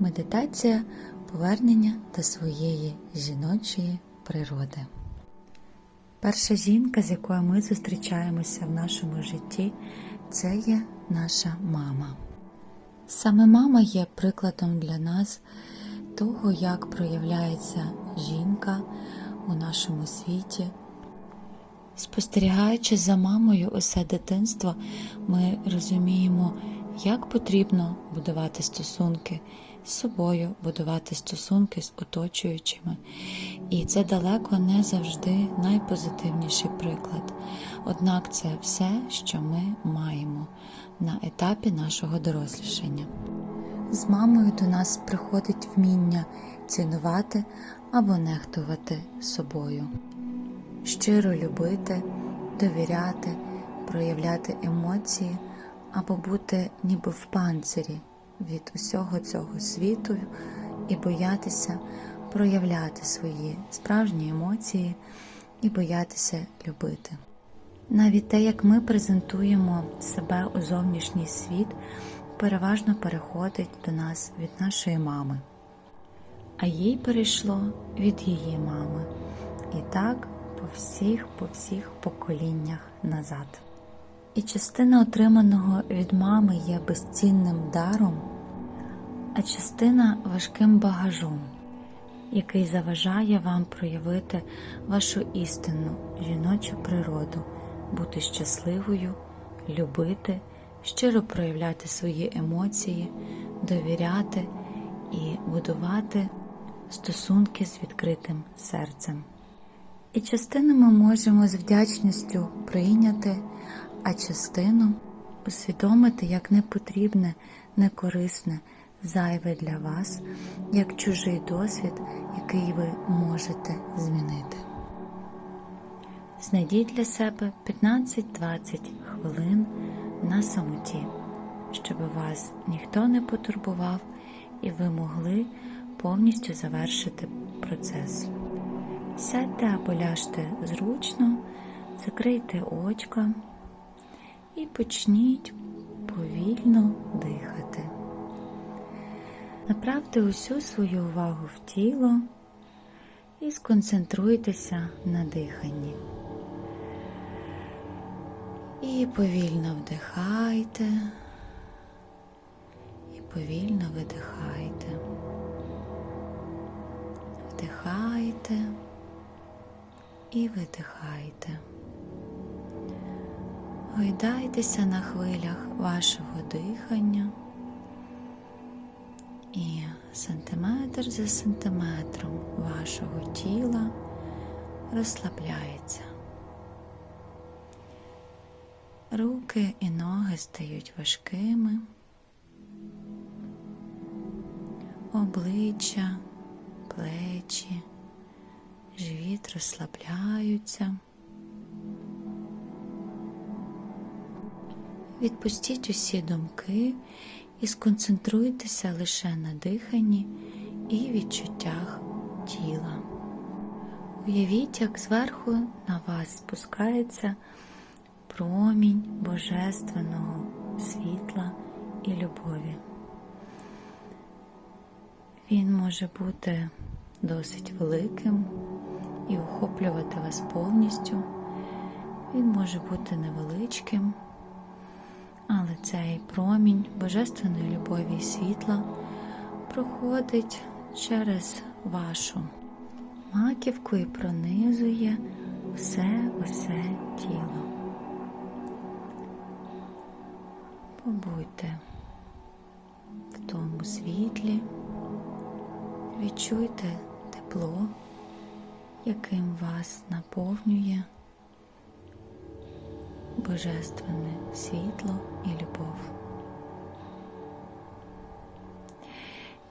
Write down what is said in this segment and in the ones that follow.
Медитація повернення до своєї жіночої природи. Перша жінка, з якою ми зустрічаємося в нашому житті, це є наша мама. Саме мама є прикладом для нас того, як проявляється жінка у нашому світі. Спостерігаючи за мамою усе дитинство, ми розуміємо, як потрібно будувати стосунки з собою, будувати стосунки з оточуючими. І це далеко не завжди найпозитивніший приклад. Однак це все, що ми маємо на етапі нашого дорослішання. З мамою до нас приходить вміння цінувати або нехтувати собою, щиро любити, довіряти, проявляти емоції або бути ніби в панцирі від усього цього світу і боятися проявляти свої справжні емоції і боятися любити. Навіть те, як ми презентуємо себе у зовнішній світ, переважно переходить до нас від нашої мами, а їй перейшло від її мами. І так по всіх, по всіх поколіннях назад. І частина отриманого від мами є безцінним даром, а частина важким багажом, який заважає вам проявити вашу істинну жіночу природу, бути щасливою, любити, щиро проявляти свої емоції, довіряти і будувати стосунки з відкритим серцем. І частину ми можемо з вдячністю прийняти, а частину усвідомити як непотрібне, некорисне, зайве для вас, як чужий досвід, який ви можете змінити. Знайдіть для себе 15-20 хвилин на самоті, щоб вас ніхто не потурбував і ви могли повністю завершити процес. Сядьте або ляжте зручно, закрийте очка і почніть повільно дихати. Направте усю свою увагу в тіло і сконцентруйтеся на диханні. І повільно вдихайте, і повільно видихайте. Вдихайте і видихайте. Гойдайтеся на хвилях вашого дихання і сантиметр за сантиметром вашого тіла розслабляється. Руки і ноги стають важкими, обличчя, плечі, живіт розслабляються. Відпустіть усі думки і сконцентруйтеся лише на диханні і відчуттях тіла. Уявіть, як зверху на вас спускається промінь Божественного світла і любові. Він може бути досить великим і охоплювати вас повністю. Він може бути невеличким, але цей промінь Божественної любові і світла проходить через вашу маківку і пронизує все-усе тіло. Побудьте в тому світлі, відчуйте тепло, яким вас наповнює божественне світло і любов.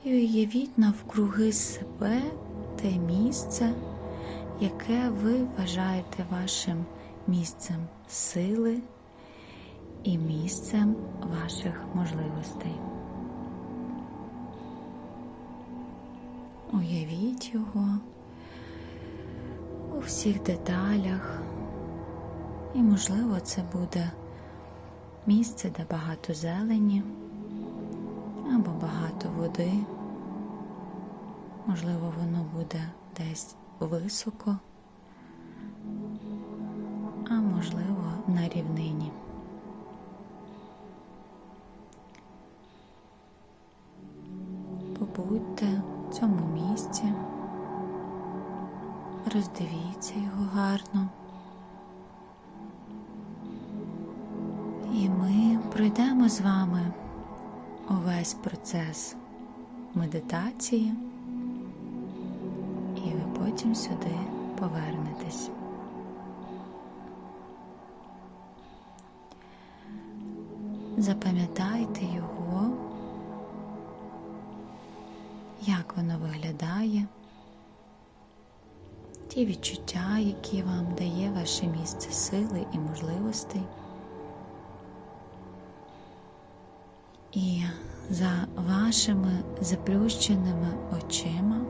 І уявіть навкруги себе те місце, яке ви вважаєте вашим місцем сили і місцем ваших можливостей. Уявіть його у всіх деталях, і, можливо, це буде місце, де багато зелені або багато води, можливо, воно буде десь високо, а можливо на рівнині. Процес медитації, і ви потім сюди повернетесь. Запам'ятайте його, як воно виглядає, ті відчуття, які вам дає ваше місце сили і можливостей. І за вашими заплющеними очима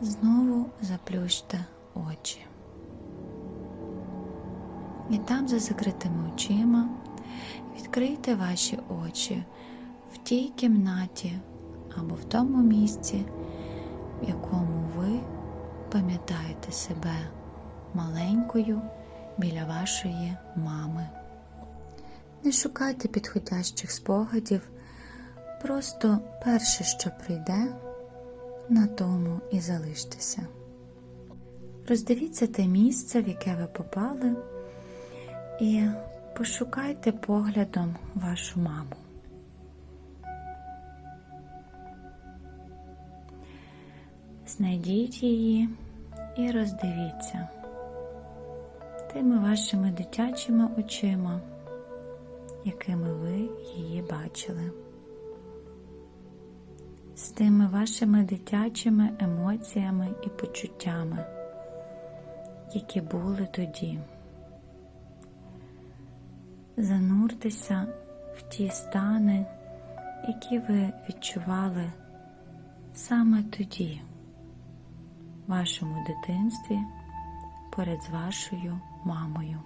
знову заплющте очі. І там, за закритими очима, відкрийте ваші очі в тій кімнаті або в тому місці, в якому ви пам'ятаєте себе маленькою біля вашої мами. Не шукайте підходящих спогадів, просто перше, що прийде, на тому і залиштеся. Роздивіться те місце, в яке ви попали, і пошукайте поглядом вашу маму. Знайдіть її і роздивіться тими вашими дитячими очима якими ви її бачили, з тими вашими дитячими емоціями і почуттями, які були тоді. Зануртеся в ті стани, які ви відчували саме тоді, в вашому дитинстві поряд з вашою мамою.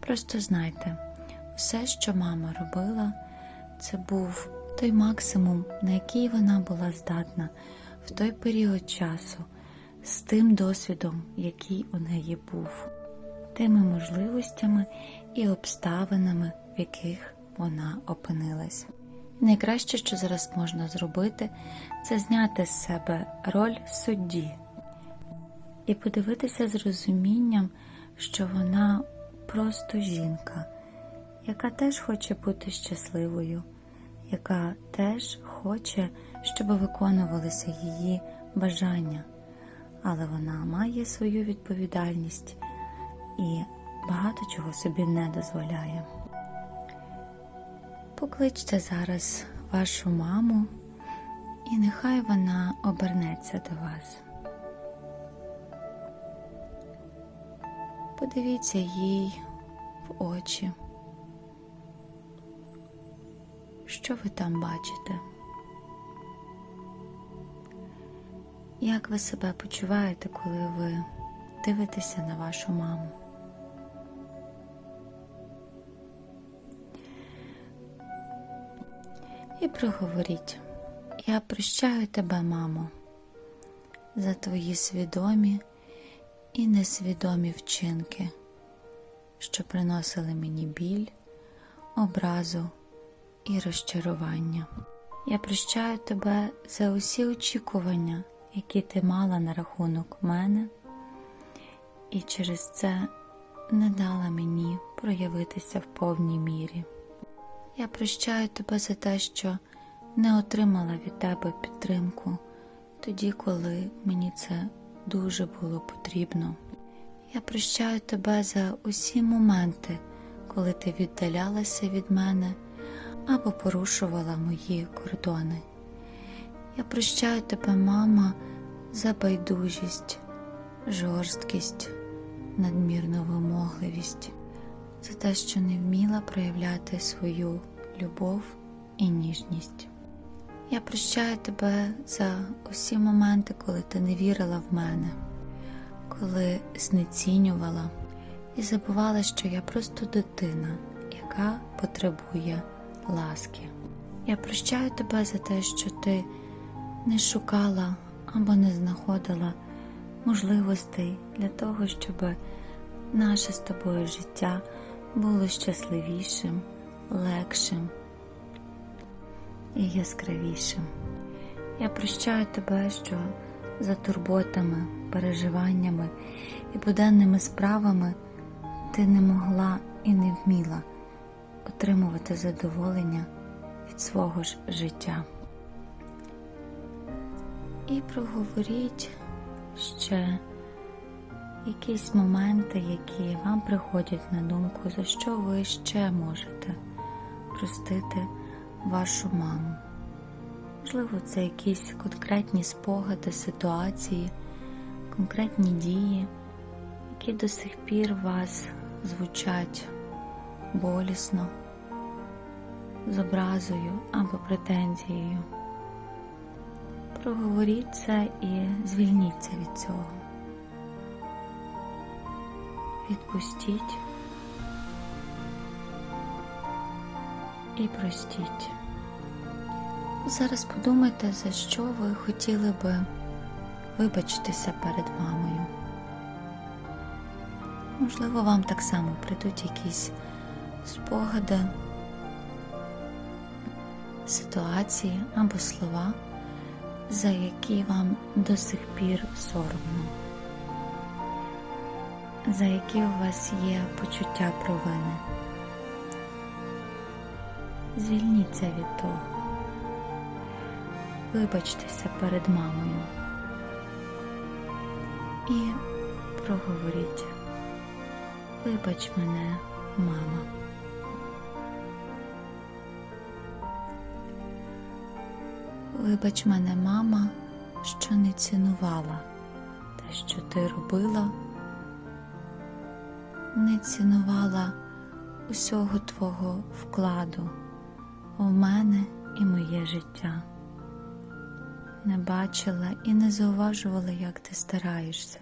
Просто знайте, все, що мама робила, це був той максимум, на який вона була здатна в той період часу, з тим досвідом, який у неї був, тими можливостями і обставинами, в яких вона опинилась. Найкраще, що зараз можна зробити, це зняти з себе роль судді і подивитися з розумінням, що вона просто жінка яка теж хоче бути щасливою, яка теж хоче, щоб виконувалися її бажання, але вона має свою відповідальність і багато чого собі не дозволяє. Покличте зараз вашу маму, і нехай вона обернеться до вас. Подивіться їй в очі. Що ви там бачите? Як ви себе почуваєте, коли ви дивитеся на вашу маму? І проговоріть, я прощаю тебе, мамо, за твої свідомі і несвідомі вчинки, що приносили мені біль, образу і розчарування. Я прощаю тебе за усі очікування, які ти мала на рахунок мене, і через це не дала мені проявитися в повній мірі. Я прощаю тебе за те, що не отримала від тебе підтримку тоді, коли мені це дуже було потрібно. Я прощаю тебе за усі моменти, коли ти віддалялася від мене або порушувала мої кордони. Я прощаю тебе, мама, за байдужість, жорсткість, надмірну вимогливість, за те, що не вміла проявляти свою любов і ніжність. Я прощаю тебе за усі моменти, коли ти не вірила в мене, коли знецінювала і забувала, що я просто дитина, яка потребує ласки. Я прощаю тебе за те, що ти не шукала або не знаходила можливостей для того, щоб наше з тобою життя було щасливішим, легшим і яскравішим. Я прощаю тебе, що за турботами, переживаннями і буденними справами ти не могла і не вміла отримувати задоволення від свого ж життя. І проговоріть ще якісь моменти, які вам приходять на думку, за що ви ще можете простити вашу маму. Можливо, це якісь конкретні спогади, ситуації, конкретні дії, які до сих пір вас звучать болісно, з образою або претензією. Проговоріть це і звільніться від цього. Відпустіть і простіть. Зараз подумайте, за що ви хотіли би вибачитися перед мамою. Можливо, вам так само прийдуть якісь спогади, ситуації або слова, за які вам до сих пір соромно, за які у вас є почуття провини. Звільніться від того. Вибачтеся перед мамою і проговоріть. Вибач мене, мама. Вибач мене, мама, що не цінувала те, що ти робила, не цінувала усього твого вкладу в мене і моє життя. Не бачила і не зауважувала, як ти стараєшся,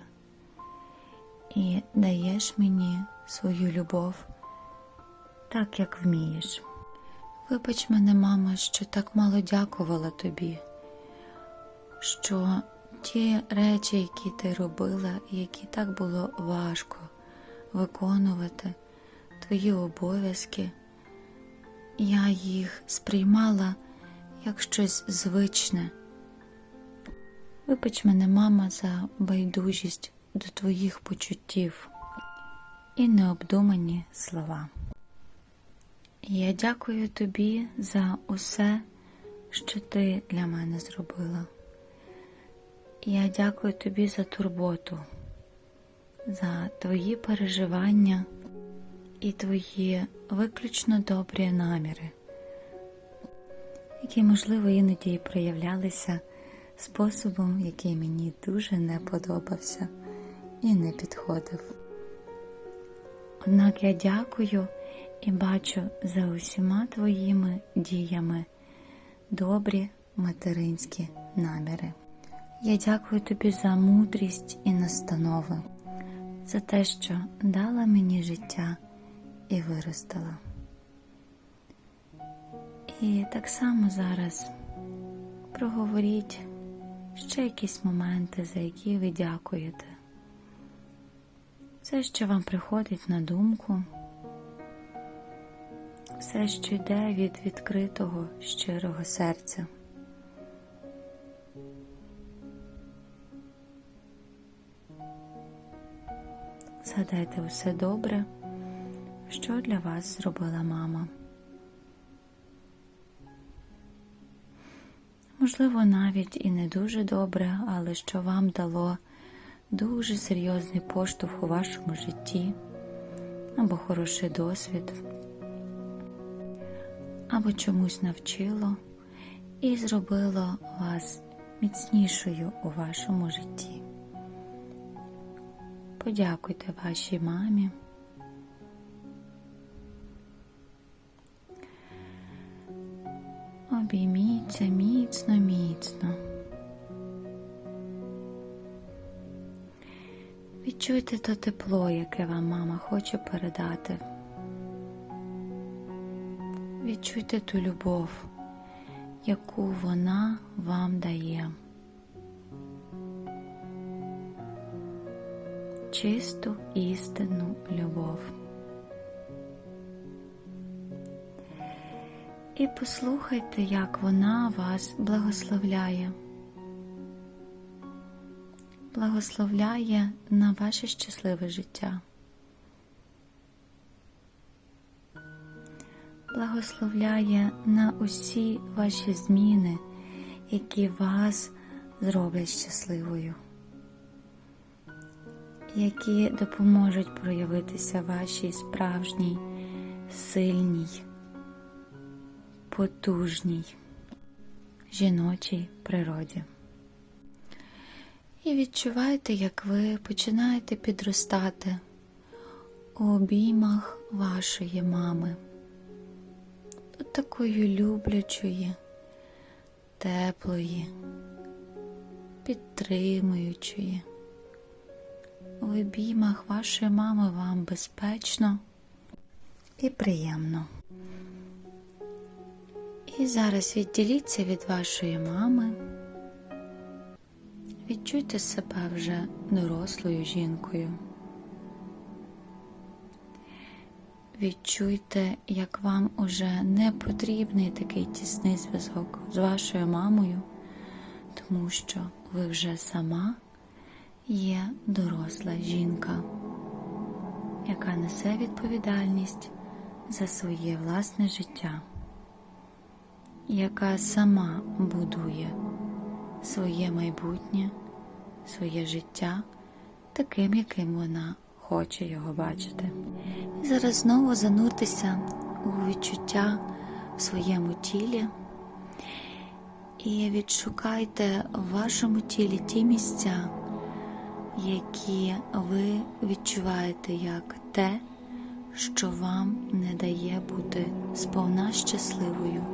і даєш мені свою любов так, як вмієш. Вибач мене, мама, що так мало дякувала тобі, що ті речі, які ти робила, які так було важко виконувати, твої обов'язки, я їх сприймала як щось звичне. Вибач мене, мама, за байдужість до твоїх почуттів і необдумані слова. Я дякую тобі за усе, що ти для мене зробила. Я дякую тобі за турботу, за твої переживання і твої виключно добрі наміри, які, можливо, іноді проявлялися способом, який мені дуже не подобався і не підходив. Однак я дякую і бачу за усіма твоїми діями добрі материнські наміри. Я дякую тобі за мудрість і настанови, за те, що дала мені життя і виростила. І так само зараз проговоріть ще якісь моменти, за які ви дякуєте. Все, що вам приходить на думку, все, що йде від відкритого щирого серця. Згадайте усе добре, що для вас зробила мама. Можливо, навіть і не дуже добре, але що вам дало дуже серйозний поштовх у вашому житті, або хороший досвід, або чомусь навчило і зробило вас міцнішою у вашому житті. Подякуйте вашій мамі. Обійміться міцно, міцно. Відчуйте то тепло, яке вам мама хоче передати. Відчуйте ту любов, яку вона вам дає. Чисту істинну любов. І послухайте, як вона вас благословляє. Благословляє на ваше щасливе життя. Благословляє на усі ваші зміни, які вас зроблять щасливою, які допоможуть проявитися вашій справжній, сильній, потужній жіночій природі. І відчувайте, як ви починаєте підростати у обіймах вашої мами, до такої люблячої, теплої, підтримуючої. У обіймах вашої мами вам безпечно і приємно. І зараз відділіться від вашої мами. Відчуйте себе вже дорослою жінкою. Відчуйте, як вам уже не потрібний такий тісний зв'язок з вашою мамою, тому що ви вже сама є доросла жінка, яка несе відповідальність за своє власне життя, яка сама будує своє майбутнє, своє життя таким, яким вона хоче його бачити. І зараз знову зануртеся у відчуття в своєму тілі і відшукайте в вашому тілі ті місця, які ви відчуваєте як те, що вам не дає бути сповна щасливою,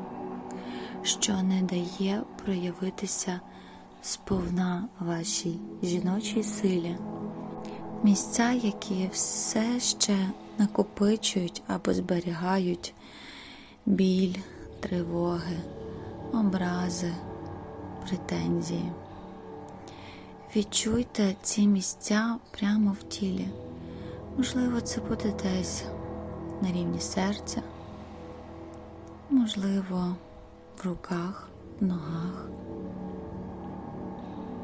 що не дає проявитися сповна вашій жіночій силі, місця, які все ще накопичують або зберігають біль, тривоги, образи, претензії. Відчуйте ці місця прямо в тілі. Можливо, це буде десь на рівні серця, можливо, в руках, ногах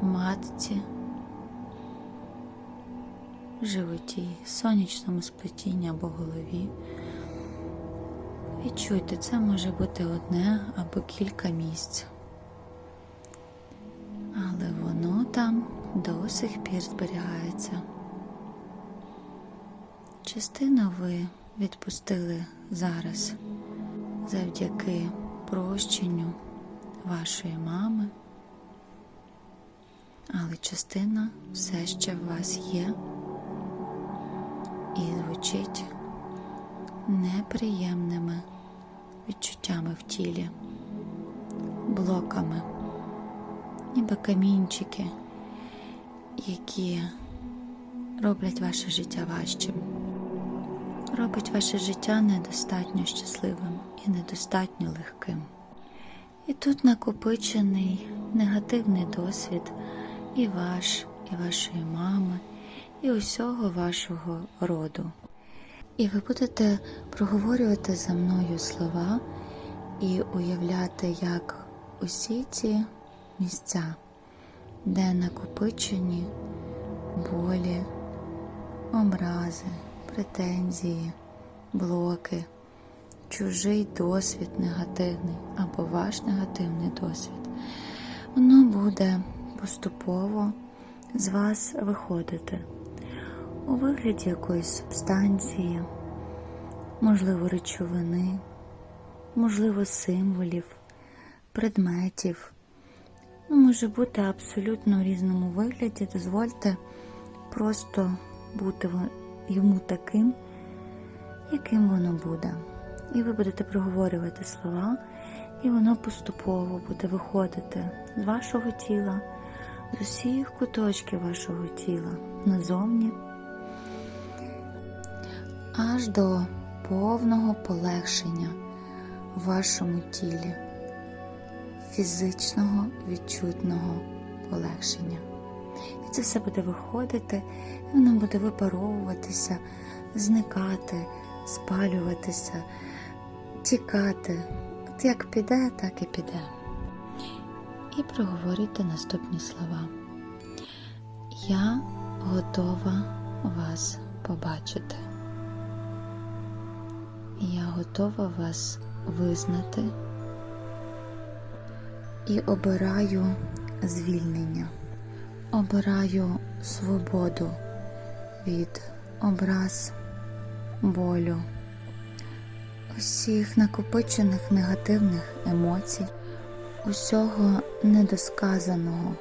матці, животі, сонячному сплетінні або голові. Відчуйте, це може бути одне або кілька місць, але воно там до сих пір зберігається. Частину ви відпустили зараз завдяки прощенню вашої мами але частина все ще в вас є і звучить неприємними відчуттями в тілі, блоками, ніби камінчики, які роблять ваше життя важчим, робить ваше життя недостатньо щасливим і недостатньо легким. І тут накопичений негативний досвід і ваш, і вашої мами, і усього вашого роду. І ви будете проговорювати за мною слова і уявляти, як усі ці місця, де накопичені болі, образи, претензії, блоки, чужий досвід негативний або ваш негативний досвід, воно буде поступово з вас виходити у вигляді якоїсь субстанції, можливо, речовини, можливо, символів, предметів. Ну, може бути абсолютно в різному вигляді. Дозвольте просто бути йому таким, яким воно буде. І ви будете проговорювати слова, і воно поступово буде виходити з вашого тіла з усіх куточків вашого тіла назовні, аж до повного полегшення в вашому тілі, фізичного відчутного полегшення. І це все буде виходити, і воно буде випаровуватися, зникати, спалюватися, тікати. От як піде, так і піде. І проговорюйте наступні слова. Я готова вас побачити. Я готова вас визнати і обираю звільнення, обираю свободу від образ, болю, усіх накопичених негативних емоцій, усього недосказаного,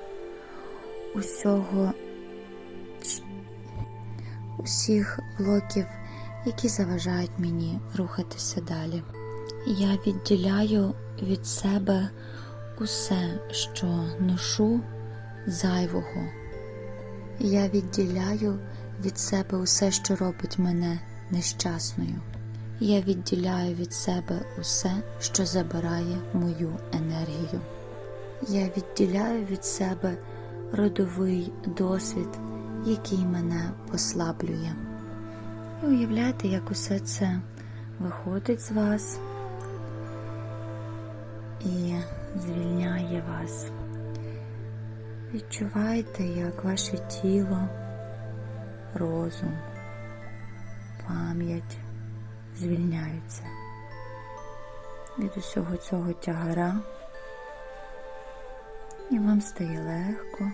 усього усіх блоків, які заважають мені рухатися далі. Я відділяю від себе усе, що ношу зайвого. Я відділяю від себе усе, що робить мене нещасною. Я відділяю від себе усе, що забирає мою енергію. Я відділяю від себе родовий досвід, який мене послаблює. І уявляйте, як усе це виходить з вас і звільняє вас. Відчувайте, як ваше тіло, розум, пам'ять звільняються від усього цього тягара, і вам стає легко.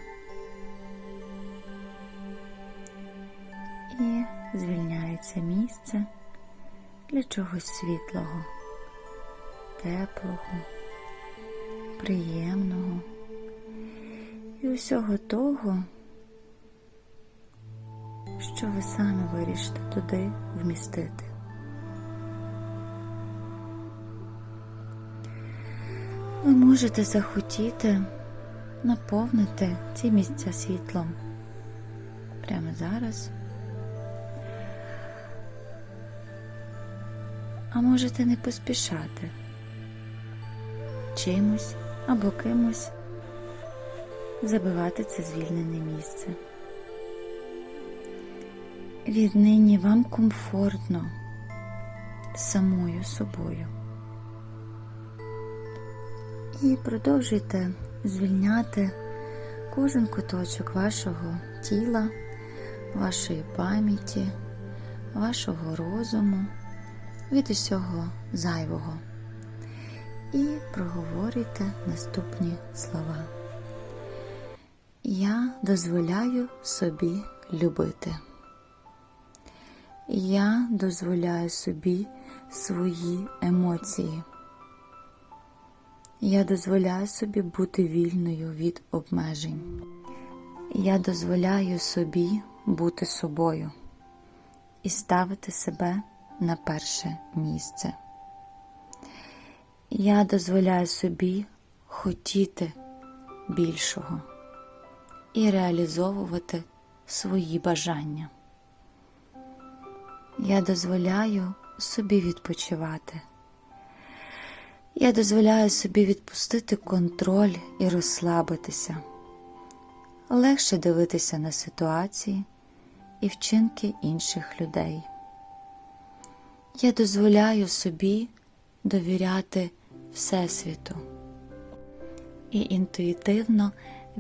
І звільняється місце для чогось світлого, теплого, приємного і усього того, що ви самі вирішите туди вмістити. Ви можете захотіти наповнити ці місця світлом прямо зараз. А можете не поспішати чимось або кимось забивати це звільнене місце. Віднині вам комфортно самою собою. І продовжуйте звільняти кожен куточок вашого тіла, вашої пам'яті, вашого розуму від усього зайвого. І проговорюйте наступні слова. Я дозволяю собі любити. Я дозволяю собі свої емоції. Я дозволяю собі бути вільною від обмежень. Я дозволяю собі бути собою і ставити себе на перше місце. Я дозволяю собі хотіти більшого і реалізовувати свої бажання. Я дозволяю собі відпочивати. Я дозволяю собі відпустити контроль і розслабитися, легше дивитися на ситуації і вчинки інших людей. Я дозволяю собі довіряти Всесвіту і інтуїтивно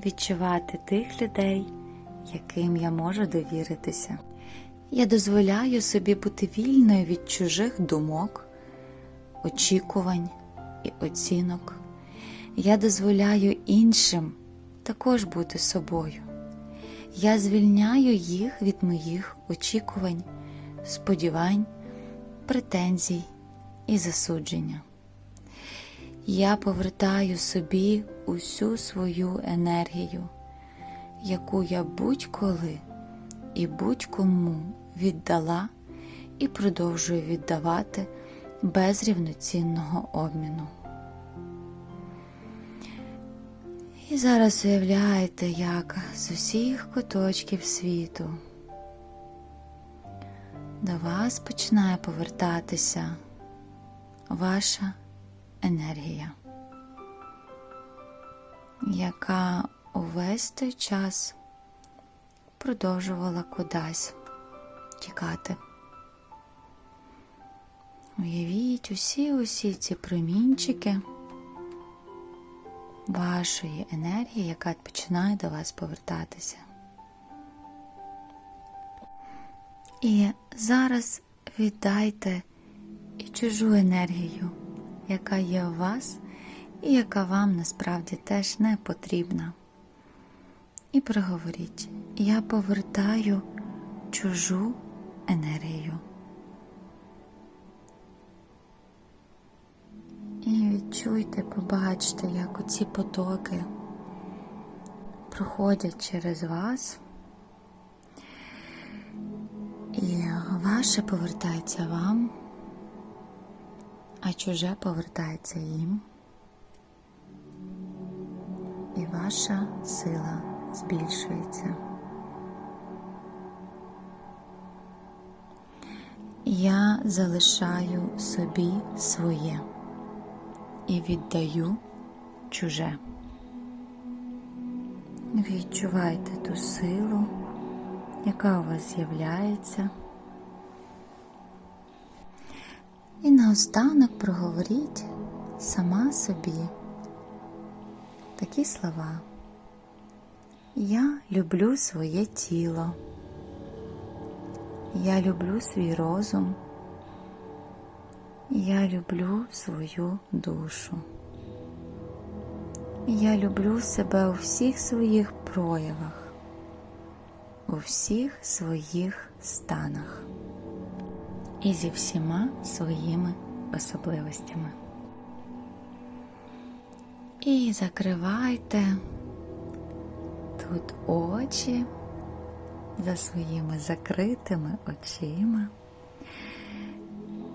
відчувати тих людей, яким я можу довіритися. Я дозволяю собі бути вільною від чужих думок, очікувань і оцінок. Я дозволяю іншим також бути собою. Я звільняю їх від моїх очікувань, сподівань, претензій і засудження. Я повертаю собі усю свою енергію, яку я будь-коли і будь-кому віддала і продовжую віддавати без рівноцінного обміну. І зараз уявляєте, як з усіх куточків світу до вас починає повертатися ваша енергія. яка увесь той час продовжувала кудись тікати. Уявіть усі усі ці промінчики вашої енергії, яка починає до вас повертатися. І зараз віддайте і чужу енергію, яка є у вас, і яка вам насправді теж не потрібна. І проговоріть, я повертаю чужу енергію. І відчуйте, побачте, як оці потоки проходять через вас. І ваше повертається вам, а чуже повертається їм. І ваша сила збільшується. Я залишаю собі своє і віддаю чуже. Відчувайте ту силу, яка у вас з'являється. І наостанок проговоріть сама собі такі слова. Я люблю своє тіло. Я люблю свій розум. Я люблю свою душу. Я люблю себе у всіх своїх проявах, у всіх своїх станах і зі всіма своїми особливостями. І закривайте тут очі за своїми закритими очима.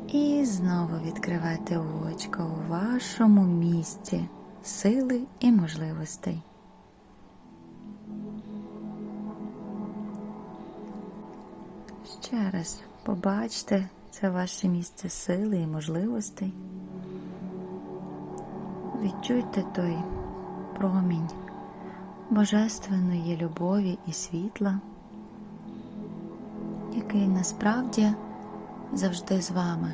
І знову відкривайте очка у вашому місці сили і можливостей. Ще раз побачте це ваше місце сили і можливостей. Відчуйте той промінь божественної любові і світла, який насправді завжди з вами.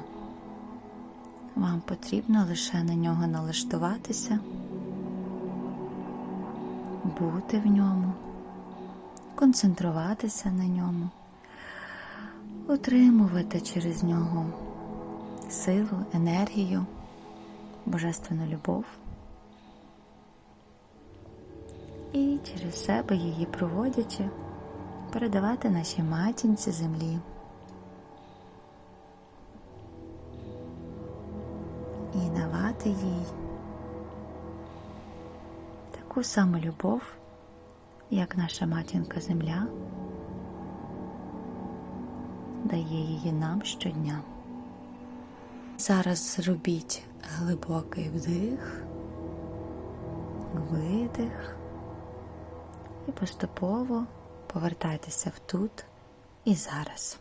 Вам потрібно лише на нього налаштуватися, бути в ньому, концентруватися на ньому, отримувати через нього силу, енергію, божественну любов і через себе її проводячи, передавати нашій матінці землі. і давати їй таку саму любов, як наша матінка земля дає її нам щодня. Зараз зробіть глибокий вдих, видих і поступово повертайтеся в тут і зараз.